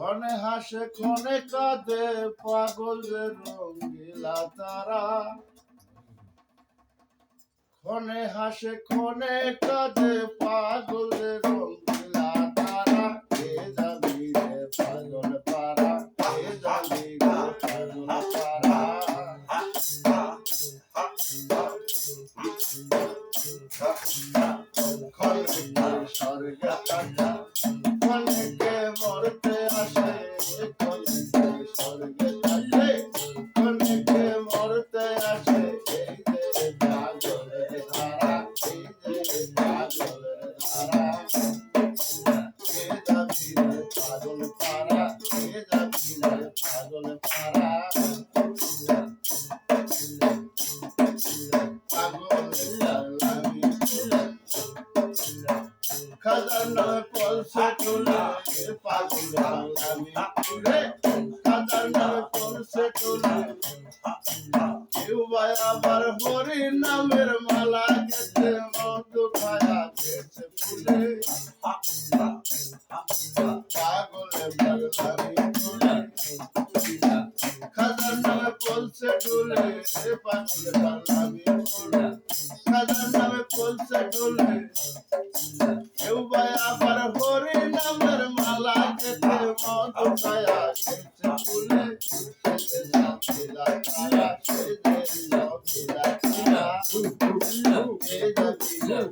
ক্ষণে হাসে, ক্ষণে কাঁদে পাগলের রঙ্গিলা তারা। ক্ষণে হাসে, ক্ষণে কাঁদে পাগলের রঙ্গিলা তারা। কে যাবি রে পাগল পারা, কে যাবি রে পাগল পারা। ক্ষণে স্বর্গে যাবি রে পাগল পারা কে যাবি রে পাগল পারা খাজার নামে পলসে তুলে পাগল আবার হরি নামের মালা গেছে নামে পলসে তুলে পাগলে বাগলামি তুলে খাজার নামে পলসে তুলে কেউ ভাই আবার হরি নামের মালা গেছে মধু খায়া গেছে ফুলে তারা তারা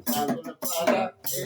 পাগল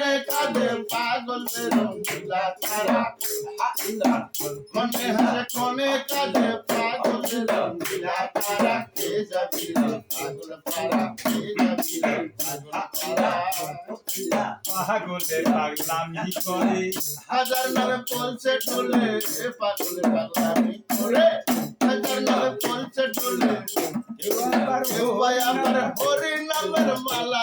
কনে কাঁদে পাগলের রঙিলা তারা কনে হাসে কনে কাঁদে পাগলের রঙিলা তারা কে যাবি পাগল পারা কে যাবি রে পাগল পারা পাগলে পাগলামি করে হাজার নামে পলসে টোলে পাগলে পাগলামি করে হাজার নামে হরি নামের মালা